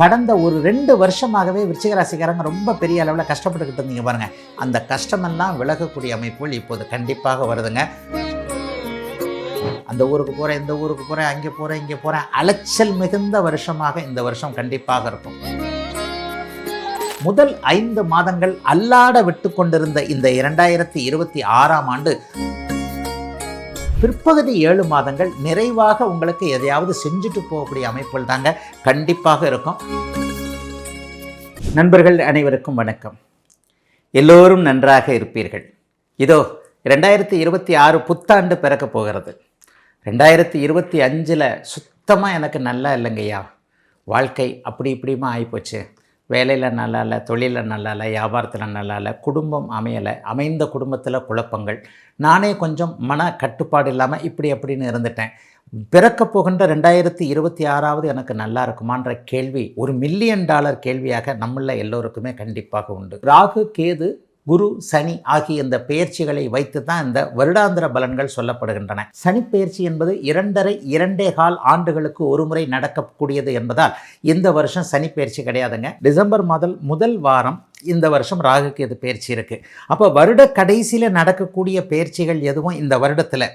கடந்த ஒரு ரெண்டு வருஷமாகவே விருச்சிகராசிக்காரங்க ரொம்ப பெரிய அளவில் கஷ்டப்பட்டுக்கிட்டு இருந்தீங்க பாருங்கள் அந்த கஷ்டமெல்லாம் விலகக்கூடிய அமைப்புகள் இப்போது கண்டிப்பாக வருதுங்க. அந்த ஊருக்கு போகிறேன் இந்த ஊருக்கு போகிறேன் அங்கே போகிறேன் இங்கே போகிறேன் அலைச்சல் மிகுந்த வருஷமாக இந்த வருஷம் கண்டிப்பாக இருக்கும். முதல் ஐந்து மாதங்கள் அல்லாட விட்டு கொண்டிருந்த இந்த இரண்டாயிரத்தி இருபத்தி ஆறாம் ஆண்டு பிற்பகுதி ஏழு மாதங்கள் நிறைவாக உங்களுக்கு எதையாவது செஞ்சுட்டு போகக்கூடிய அமைப்புகள் தாங்க கண்டிப்பாக இருக்கும். நண்பர்கள் அனைவருக்கும் வணக்கம். எல்லோரும் நன்றாக இருப்பீர்கள். இதோ ரெண்டாயிரத்தி இருபத்தி ஆறு புத்தாண்டு பிறக்க போகிறது. ரெண்டாயிரத்தி இருபத்தி அஞ்சில் சுத்தமாக எனக்கு நல்லா இல்லைங்கய்யா. வாழ்க்கை அப்படி இப்படிமா ஆகிப்போச்சு வேலையில் நல்லா இல்லை தொழிலில் நல்லா இல்லை வியாபாரத்தில் நல்லா இல்லை குடும்பம் அமையலை அமைந்த குடும்பத்தில் குழப்பங்கள். நானே கொஞ்சம் மன கட்டுப்பாடு இல்லாமல் இப்படி அப்படின்னு இருந்துட்டேன். பிறக்க போகின்ற ரெண்டாயிரத்தி இருபத்தி ஆறாவது எனக்கு நல்லா இருக்குமான்ற கேள்வி ஒரு மில்லியன் டாலர் கேள்வியாக நம்மள எல்லோருக்குமே கண்டிப்பாக உண்டு. ராகு கேது குரு சனி ஆகிய இந்த பெயர்ச்சிகளை வைத்து தான் இந்த வருடாந்திர பலன்கள் சொல்லப்படுகின்றன. சனி பெயர்ச்சி என்பது இரண்டரை இரண்டே கால் ஆண்டுகளுக்கு ஒருமுறை நடக்கக்கூடியது என்பதால் இந்த வருஷம் சனி பெயர்ச்சி கிடையாதுங்க. டிசம்பர் மாதம் முதல் வாரம் இந்த வருஷம் ராகுக்கு இது பயிற்சி இருக்குது அப்போ வருட கடைசியில் நடக்கக்கூடிய பயிற்சிகள் எதுவும் இந்த வருடத்தில்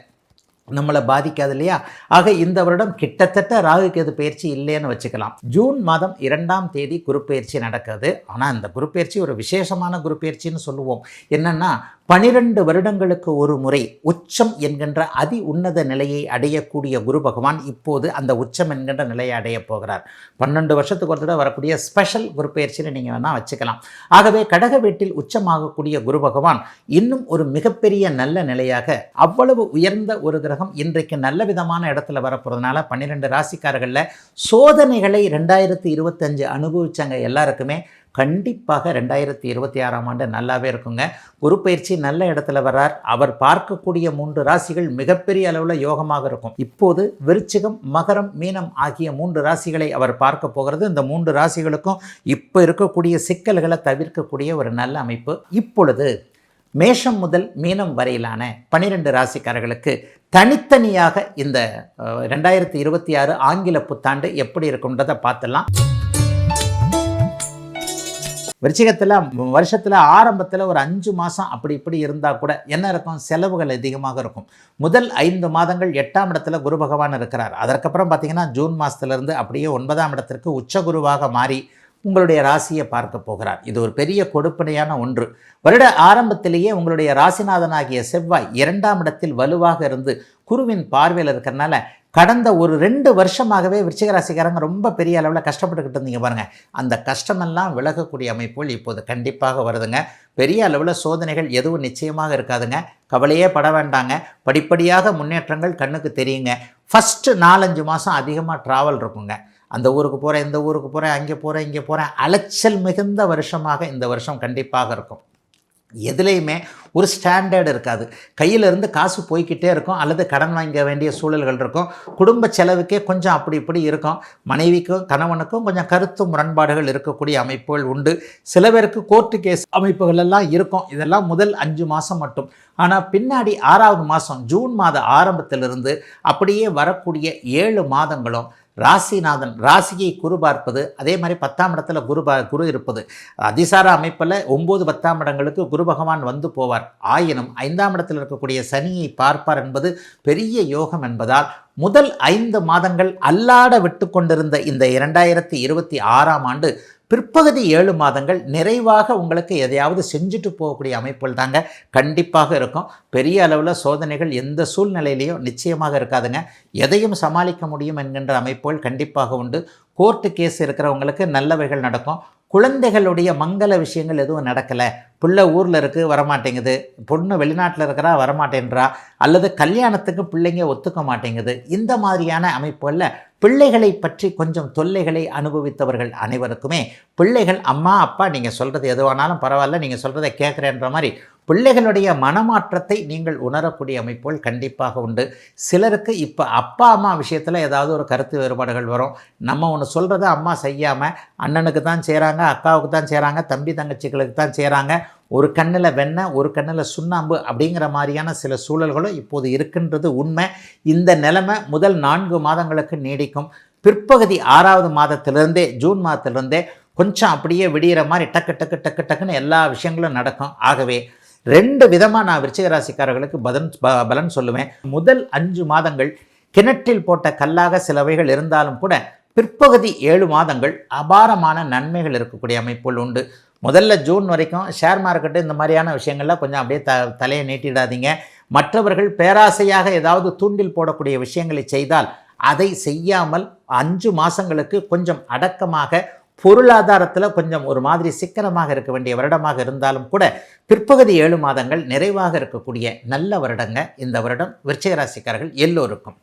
நம்மளை பாதிக்காது இல்லையா? ஆக இந்த வருடம் கிட்டத்தட்ட ராகு கேது பயிற்சி இல்லைன்னு வச்சுக்கலாம். ஜூன் மாதம் இரண்டாம் தேதி குரு பயிற்சி நடக்குது ஆனால் இந்த குரு பயிற்சி ஒரு விசேஷமான குரு பயிற்சின்னு சொல்லுவோம். என்னென்னா பனிரெண்டு வருடங்களுக்கு ஒரு முறை உச்சம் என்கின்ற அதி உன்னத நிலையை அடையக்கூடிய குரு பகவான் இப்போது அந்த உச்சம் என்கின்ற நிலையை அடையப் போகிறார். பன்னெண்டு வருஷத்துக்கு ஒரு தடவை வரக்கூடிய ஸ்பெஷல் குரு பயிற்சின்னு நீங்கள் வேணால் வச்சுக்கலாம். ஆகவே கடக வீட்டில் உச்சமாகக்கூடிய குரு பகவான் இன்னும் ஒரு மிகப்பெரிய நல்ல நிலையாக அவ்வளவு உயர்ந்த ஒரு கிரகம் இன்றைக்கு நல்ல விதமான இடத்துல வரப்போகிறதுனால பன்னிரெண்டு ராசிக்காரர்களில் சோதனைகளை ரெண்டாயிரத்தி இருபத்தஞ்சு அனுபவித்தாங்க எல்லாருக்குமே. கண்டிப்பாக ரெண்டாயிரத்தி இருபத்தி ஆறாம் ஆண்டு நல்லாவே இருக்குங்க. குரு பயிற்சி நல்ல இடத்துல வர்றார். அவர் பார்க்கக்கூடிய மூன்று ராசிகள் மிகப்பெரிய அளவில் யோகமாக இருக்கும். இப்போது விருச்சிகம் மகரம் மீனம் ஆகிய மூன்று ராசிகளை அவர் பார்க்க போகிறது. இந்த மூன்று ராசிகளுக்கும் இப்போ இருக்கக்கூடிய சிக்கல்களை தவிர்க்கக்கூடிய ஒரு நல்ல அமைப்பு. இப்பொழுது மேஷம் முதல் மீனம் வரையிலான பனிரெண்டு ராசிக்காரர்களுக்கு தனித்தனியாக இந்த ரெண்டாயிரத்தி இருபத்தி ஆறு ஆங்கில புத்தாண்டு எப்படி இருக்கும்ன்றதை பார்த்துடலாம். விருச்சிகத்தில் வருஷத்தில் ஆரம்பத்தில் ஒரு அஞ்சு மாதம் அப்படி இப்படி இருந்தால் கூட என்ன இருக்கும்? செலவுகள் அதிகமாக இருக்கும். முதல் ஐந்து மாதங்கள் எட்டாம் இடத்துல குரு பகவான் இருக்கிறார். அதற்கப்புறம் பார்த்தீங்கன்னா ஜூன் மாதத்துலேருந்து அப்படியே ஒன்பதாம் இடத்திற்கு உச்ச குருவாக மாறி உங்களுடைய ராசியை பார்க்க போகிறார். இது ஒரு பெரிய கொடுப்பனையான ஒன்று. வருட ஆரம்பத்திலேயே உங்களுடைய ராசிநாதனாகிய செவ்வாய் இரண்டாம் இடத்தில் வலுவாக இருந்து குருவின் பார்வையில் இருக்கிறனால கடந்த ஒரு ரெண்டு வருஷமாகவே விருச்சிகராசிக்காரங்க ரொம்ப பெரிய அளவில் கஷ்டப்பட்டுக்கிட்டு இருந்தீங்க பாருங்கள் அந்த கஷ்டமெல்லாம் விலகக்கூடிய அமைப்புகள் இப்போது கண்டிப்பாக வருதுங்க. பெரிய அளவில் சோதனைகள் எதுவும் நிச்சயமாக இருக்காதுங்க. கவலையே பட வேண்டாங்க. படிப்படியாக முன்னேற்றங்கள் கண்ணுக்கு தெரியுங்க. ஃபஸ்ட்டு நாலஞ்சு மாதம் அதிகமாக ட்ராவல் இருக்குங்க. அந்த ஊருக்கு போகிறேன் இந்த ஊருக்கு போகிறேன் அங்கே போகிறேன் இங்கே போகிறேன் அலைச்சல் மிகுந்த வருஷமாக இந்த வருஷம் கண்டிப்பாக இருக்கும். எதுலேயுமே ஒரு ஸ்டாண்டர்ட் இருக்காது. கையிலிருந்து காசு போய்கிட்டே இருக்கும் அல்லது கடன் வாங்க வேண்டிய சூழல்கள் இருக்கும். குடும்ப செலவுக்கே கொஞ்சம் அப்படி இப்படி இருக்கும். மனைவிக்கும் கணவனுக்கும் கொஞ்சம் கருத்து முரண்பாடுகள் இருக்கக்கூடிய அமைப்புகள் உண்டு. சில பேருக்கு கோர்ட்டு கேஸ் அமைப்புகள் எல்லாம் இருக்கும். இதெல்லாம் முதல் அஞ்சு மாதம் மட்டும். ஆனால் பின்னாடி ஆறாவது மாதம் ஜூன் மாத ஆரம்பத்திலிருந்து அப்படியே வரக்கூடிய ஏழு மாதங்களும் ராசிநாதன் ராசியை குரு பார்ப்பது அதே மாதிரி பத்தாம் இடத்துல குரு பா குரு இருப்பது. அதிசார அமைப்பில் ஒம்பது பத்தாம் இடங்களுக்கு குரு பகவான் வந்து போவார். ஆயினும் ஐந்தாம் இடத்தில் இருக்கக்கூடிய சனியை பார்ப்பார் என்பது பெரிய யோகம் என்பதால் முதல் ஐந்து மாதங்கள் அல்லாட விட்டு கொண்டிருந்த இந்த இரண்டாயிரத்தி இருபத்தி ஆறாம் ஆண்டு பிற்பகுதி ஏழு மாதங்கள் நிறைவாக உங்களுக்கு எதையாவது செஞ்சுட்டு போகக்கூடிய அமைப்புகள் தாங்க கண்டிப்பாக இருக்கும். பெரிய அளவில் சோதனைகள் எந்த சூழ்நிலையிலையும் நிச்சயமாக இருக்காதுங்க. எதையும் சமாளிக்க முடியும் என்கின்ற அமைப்புகள் கண்டிப்பாக உண்டு. கோர்ட்டு கேஸ் இருக்கிறவங்களுக்கு நல்லவைகள் நடக்கும். குழந்தைகளுடைய மங்கள விஷயங்கள் எதுவும் நடக்கலை. பிள்ளை ஊரில் இருக்குது வரமாட்டேங்குது. பொண்ணு வெளிநாட்டில் இருக்கிறா வரமாட்டேன்றா. அல்லது கல்யாணத்துக்கு பிள்ளைங்க ஒத்துக்க மாட்டேங்குது. இந்த மாதிரியான அமைப்புகளில் பிள்ளைகளை பற்றி கொஞ்சம் தொல்லைகளை அனுபவித்தவர்கள் அனைவருக்குமே பிள்ளைகள் அம்மா அப்பா நீங்கள் சொல்கிறது எதுவானாலும் பரவாயில்ல நீங்கள் சொல்கிறத கேட்குறேன்ற மாதிரி பிள்ளைகளுடைய மனமாற்றத்தை நீங்கள் உணரக்கூடிய அமைப்புகள் கண்டிப்பாக உண்டு. சிலருக்கு இப்போ அப்பா அம்மா விஷயத்தில் ஏதாவது ஒரு கருத்து வேறுபாடுகள் வரும். நம்ம ஒன்று சொல்கிறத அம்மா செய்யாமல் அண்ணனுக்கு தான் செய்கிறாங்க அக்காவுக்கு தான் செய்கிறாங்க தம்பி தங்கச்சிகளுக்கு தான் செய்கிறாங்க ஒரு கண்ணில் வெண்ணெய் ஒரு கண்ணில் சுண்ணாம்பு அப்படிங்கிற மாதிரியான சில சூழல்களும் இப்போது இருக்கின்றது உண்மை. இந்த நிலைமை முதல் நான்கு மாதங்களுக்கு நீடிக்கும். பிற்பகுதி ஆறாவது மாதத்திலிருந்தே ஜூன் மாதத்திலிருந்தே கொஞ்சம் அப்படியே விடிகிற மாதிரி டக்கு டக்கு டக்கு டக்குன்னு எல்லா விஷயங்களும் நடக்கும். ஆகவே ரெண்டு விதமாக நான் விருச்சிக ராசிக்காரர்களுக்கு பதன் ப- பலன் சொல்லுவேன். முதல் அஞ்சு மாதங்கள் கிணற்றில் போட்ட கல்லாக சிலவைகள் இருந்தாலும் கூட பிற்பகுதி ஏழு மாதங்கள் அபாரமான நன்மைகள் இருக்கக்கூடிய அமைப்புகள் உண்டு. முதல்ல ஜூன் வரைக்கும் ஷேர் மார்க்கெட்டு இந்த மாதிரியான விஷயங்கள்லாம் கொஞ்சம் அப்படியே த தலையை நீட்டிடாதீங்க. மற்றவர்கள் பேராசையாக ஏதாவது தூண்டில் போடக்கூடிய விஷயங்களை செய்தால் அதை செய்யாமல் அஞ்சு மாதங்களுக்கு கொஞ்சம் அடக்கமாக பொருளாதாரத்தில் கொஞ்சம் ஒரு மாதிரி சிக்கனமாக இருக்க வேண்டிய வருடமாக இருந்தாலும் கூட பிற்பகுதி ஏழு மாதங்கள் நிறைவாக இருக்கக்கூடிய நல்ல வருடங்க இந்த வருடம். விருச்சிகராசிக்காரர்கள் எல்லோருக்கும்.